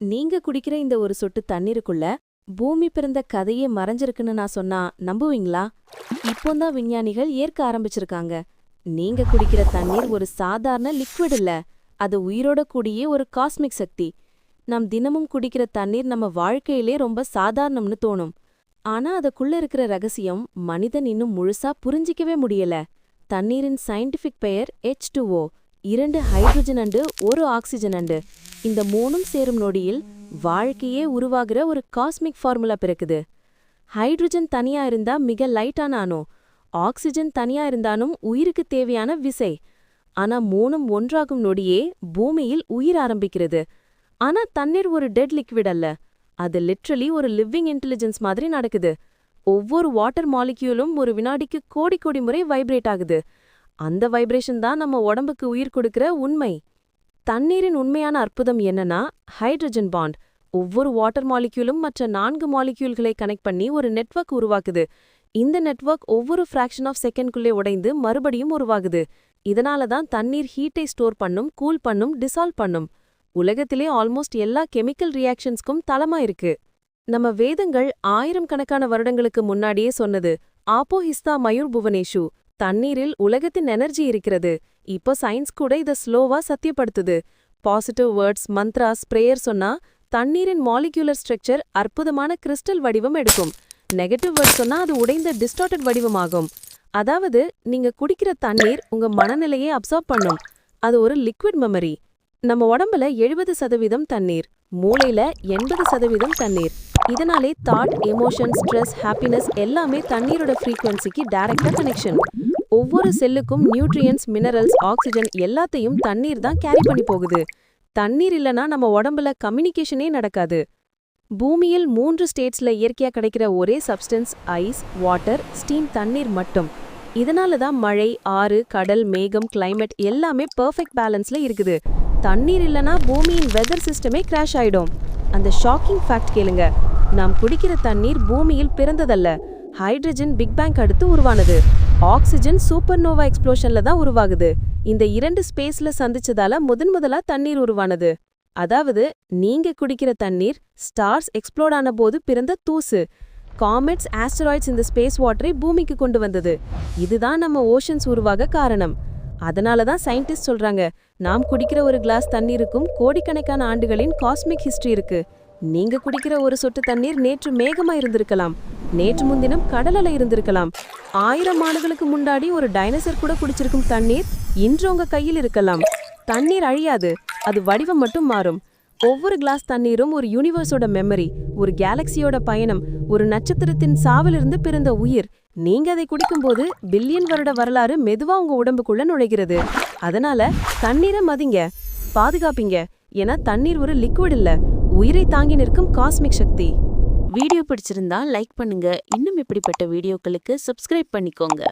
நீங்க குடிக்கிற இந்த ஒரு சொட்டு தண்ணீருக்குள்ள பூமி பிறந்த கதையே மறைஞ்சிருக்குன்னு நான் சொன்னா நம்புவீங்களா? இப்போதான் விஞ்ஞானிகள் ஏற்க ஆரம்பிச்சிருக்காங்க. நீங்க குடிக்கிற தண்ணீர் ஒரு சாதாரண லிக்விட் இல்ல. அது உயிரோட கூடிய ஒரு காஸ்மிக் சக்தி. நாம் தினமும் குடிக்கிற தண்ணீர் நம்ம வாழ்க்கையிலே ரொம்ப சாதாரணம்னு தோணும். ஆனா அதுக்குள்ள இருக்கிற ரகசியம் மனிதன் இன்னும் முழுசா புரிஞ்சிக்கவே முடியல. தண்ணீரின் சயின்டிஃபிக் பெயர் எச் டூஓ இரண்டு ஹைட்ரஜன் அண்டு ஒரு ஆக்சிஜன் அண்டு. இந்த மூணும் சேரும் நொடியில் வாழ்க்கையே உருவாகிற ஒரு காஸ்மிக் ஃபார்முலா பிறக்குது. ஹைட்ரஜன் தனியா இருந்தா மிக லைட்டான அணு. ஆக்சிஜன் தனியா இருந்தாலும் உயிருக்கு தேவையான விசை. ஆனா மூணும் ஒன்றாகும் நொடியே பூமியில் உயிர் ஆரம்பிக்கிறது. ஆனா தண்ணீர் ஒரு டெட் லிக்விட் அல்ல. அது லிட்ரலி ஒரு லிவிங் இன்டெலிஜென்ஸ் மாதிரி நடக்குது. ஒவ்வொரு வாட்டர் மாலிக்யூலும் ஒரு வினாடிக்கு கோடி கோடி முறை வைப்ரேட் ஆகுது. அந்த வைப்ரேஷன் தான் நம்ம உடம்புக்கு உயிர் கொடுக்கிற உண்மை. தண்ணீரின் உண்மையான அற்புதம் என்னன்னா ஹைட்ரஜன் பாண்ட் ஒவ்வொரு வாட்டர் மாலிக்யூலும் மற்ற நான்கு மாலிக்யூல்களை கனெக்ட் பண்ணி ஒரு நெட்வொர்க் உருவாக்குது. இந்த நெட்வொர்க் ஒவ்வொரு ஃப்ராக்ஷன் ஆஃப் செகண்ட்குள்ளே உடைந்து மறுபடியும் உருவாகுது. இதனால தான் தண்ணீர் ஹீட்டை ஸ்டோர் பண்ணும் கூல் பண்ணும் டிசால்வ் பண்ணும். உலகத்திலே ஆல்மோஸ்ட் எல்லா கெமிக்கல் ரியாக்ஷன்ஸ்க்கும் தளமா இருக்கு நம்ம வேதங்கள் ஆயிரம் கணக்கான வருடங்களுக்கு முன்னாடியே சொன்னது ஆப்போஹிஸ்தா மயூர் புவனேஷு. தண்ணீரில் உலகத்தின் எனர்ஜி இருக்கிறது. இப்போ சயின்ஸ் கூட இதை ஸ்லோவா சத்தியப்படுத்துது. பாசிட்டிவ் வேர்ட்ஸ் மந்த்ராஸ் ப்ரேயர் சொன்னா தண்ணீரின் மாலிகுலர் ஸ்ட்ரக்சர் அற்புதமான கிறிஸ்டல் வடிவம் எடுக்கும். நெகட்டிவ் வேர்ட்ஸ் சொன்னா அது உடைந்த டிஸ்டார்டட் வடிவமாகும். அதாவது நீங்க குடிக்கிற தண்ணீர் உங்க மனநிலையை அப்சார்ப் பண்ணும். அது ஒரு லிக்விட் மெமரி நம்ம உடம்புல எழுபது சதவீதம் தண்ணீர் மூளையில எண்பது சதவீதம் தண்ணீர். இதனாலே தாட் எமோஷன் ஸ்ட்ரெஸ் ஹாப்பினஸ் எல்லாமே தண்ணீரோட ஃப்ரீக்வன்சிக்கு டைரக்டா கனெக்ஷன் ஒவ்வொரு செல்லுக்கும் நியூட்ரியன்ஸ் மினரல்ஸ் ஆக்சிஜன் எல்லாத்தையும் தண்ணீர் தான் கேரி பண்ணி போகுது. தண்ணீர் இல்லனா நம்ம உடம்புல கம்யூனிகேஷனே நடக்காது. பூமியில் மூன்று ஸ்டேட்ஸ்ல இயற்கையா கிடைக்கிற ஒரே சப்ஸ்டன்ஸ் ஐஸ் வாட்டர் ஸ்டீம் தண்ணீர் மட்டும். இதனால தான் மழை ஆறு கடல் மேகம் கிளைமேட் எல்லாமே பர்ஃபெக்ட் பேலன்ஸ்ல இருக்குது. தண்ணீர் இல்லனா பூமியின் வெதர் சிஸ்டமே கிராஷ் ஆயிடும். அந்த ஷாக்கிங் ஃபேக்ட் கேளுங்க. நாம் குடிக்கிற தண்ணீர் பூமியில் பிறந்ததல்ல. ஹைட்ரஜன் பிக் பேங்க் அடுத்து உருவானது. ஆக்சிஜன் சூப்பர்னோவா எக்ஸ்ப்ளோஷன்ல தான் உருவாகுது. இந்த இரண்டு ஸ்பேஸ்ல சந்திச்சதால முதன் முதலா தண்ணீர் உருவானது. அதாவது நீங்க குடிக்கிற தண்ணீர் ஸ்டார்ஸ் எக்ஸ்ப்ளோர்ட் ஆன போது பிறந்த தூசு. காமெட்ஸ் ஆஸ்டராய்ட்ஸ் இந்த ஸ்பேஸ் வாட்டரை பூமிக்கு கொண்டு வந்தது. இதுதான் நம்ம ஓஷன்ஸ் உருவாக காரணம். அதனால தான் சயின்டிஸ்ட் சொல்றாங்க நாம் குடிக்கிற ஒரு கிளாஸ் தண்ணீருக்கும் கோடிக்கணக்கான ஆண்டுகளின் காஸ்மிக் ஹிஸ்டரி இருக்கு. நீங்க குடிக்கிற ஒரு சொட்டு தண்ணீர் நேற்று மேகமா இருந்திருக்கலாம். நேற்று முன்தினம் கடல் அலை இருந்திருக்கலாம். ஆயிரம் ஆண்டுகளுக்கு முன்னாடி ஒரு டைனோசர் கூட குடிச்சிருக்கும் தண்ணீர் இன்று உங்க கையில் இருக்கலாம். தண்ணீர் அழியாது அது வடிவம் மட்டும் மாறும். ஒவ்வொரு கிளாஸ் தண்ணீரும் ஒரு யூனிவர்ஸோட மெமரி ஒரு கேலக்சியோட பயணம் ஒரு நட்சத்திரத்தின் சாவிலிருந்து பிறந்த உயிர். நீங்க அதை குடிக்கும்போது பில்லியன் வருட வரலாறு மெதுவா உங்க உடம்புக்குள்ள நுழைகிறது. அதனால தண்ணீரை மதிங்க பாதுகாப்பீங்க. ஏன்னா தண்ணீர் ஒரு லிக்விட் இல்ல உயிரை தாங்கி நிற்கும் காஸ்மிக் சக்தி. வீடியோ பிடிச்சிருந்தா லைக் பண்ணுங்க. இன்னும் இப்படிப்பட்ட வீடியோக்களுக்கு சப்ஸ்கிரைப் பண்ணிக்கோங்க.